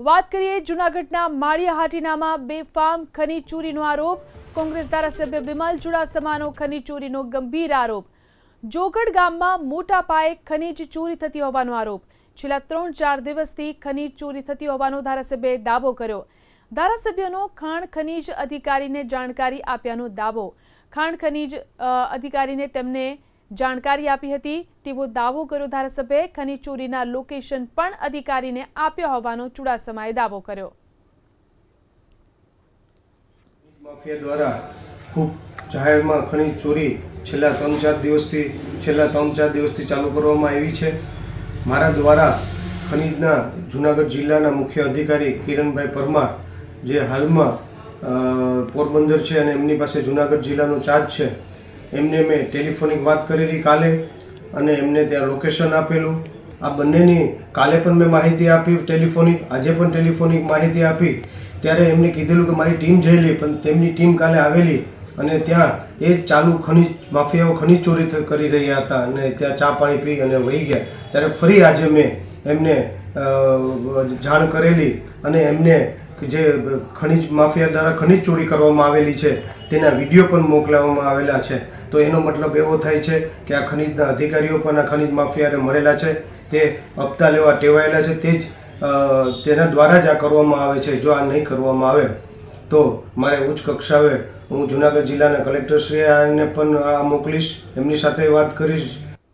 વાત કરીએ જૂનાગઢના માળિયા હાટીનામાં બેફામ ખનીજ ચોરીનો આરોપ. કોંગ્રેસ ધારાસભ્ય બિમલ ચુડાસમાનો ખનીજ ચોરીનો ગંભીર આરોપ. જોગડ ગામમાં મોટા પાયે ખનીજ ચોરી થતી હોવાનો આરોપ. છેલ્લા ત્રણ ચાર દિવસથી ખનીજ ચોરી થતી હોવાનો ધારાસભ્યએ દાવો કર્યો. ધારાસભ્યનો ખાણ ખનીજ અધિકારીને જાણકારી આપ્યાનો દાવો. ખાણ ખનીજ અધિકારીને તેમને જાણકારી આપી હતી. તેવો દાવો કર્યો ધારાસભ્યએ ખનીજ ચોરીના લોકેશન પણ અધિકારીને આપ્યા હોવાનો ચુડાસમાએ દાવો કર્યો. માફિયા દ્વારા ખૂબ જાહેરમાં ખનીજ ચોરી છેલ્લા ત્રણ ચાર દિવસથી, છેલ્લા ત્રણ ચાર દિવસથી ચાલુ કરવામાં આવી છે. મારા દ્વારા ખનીજના જુનાગઢ જિલ્લાના મુખ્ય અધિકારી કિરણભાઈ પરમાર જે હાલમાં પોરબંદર છે અને એમની પાસે જુનાગઢ જિલ્લાનો ચાર્જ છે એમને મેં ટેલિફોનિક વાત કરેલી કાલે અને એમને ત્યાં લોકેશન આપેલું. આ બંનેની કાલે પણ મેં માહિતી આપી ટેલિફોનિક, આજે પણ ટેલિફોનિક માહિતી આપી. ત્યારે એમને કીધેલું કે મારી ટીમ જયેલી, પણ તેમની ટીમ કાલે આવેલી અને ત્યાં એ ચાલુ ખનીજ, માફિયાઓ ખનીજ ચોરી કરી રહ્યા હતા અને ત્યાં ચા પાણી પી અને વહી ગયા. ત્યારે ફરી આજે મેં એમને જાણ કરેલી અને એમને કે જે ખનીજ, માફિયા દ્વારા ખનીજ ચોરી કરવામાં આવેલી છે, તેના વીડિયો પણ મોકલાવવામાં આવેલા છે. તો એનો મતલબ એવો થાય છે કે આ ખનીજના અધિકારીઓ પણ આ ખનિજ માફિયાને મળેલા છે, તે હપ્તા લેવા ટેવાયેલા છે, તે જ તેના દ્વારા જ આ કરવામાં આવે છે, જો આ નહીં કરવામાં આવે, તો મારે ઉચ્ચ કક્ષાએ હું જુનાગઢ જિલ્લાના કલેક્ટરશ્રીને પણ આ મોકલીશ, એમની સાથે વાત કરીશ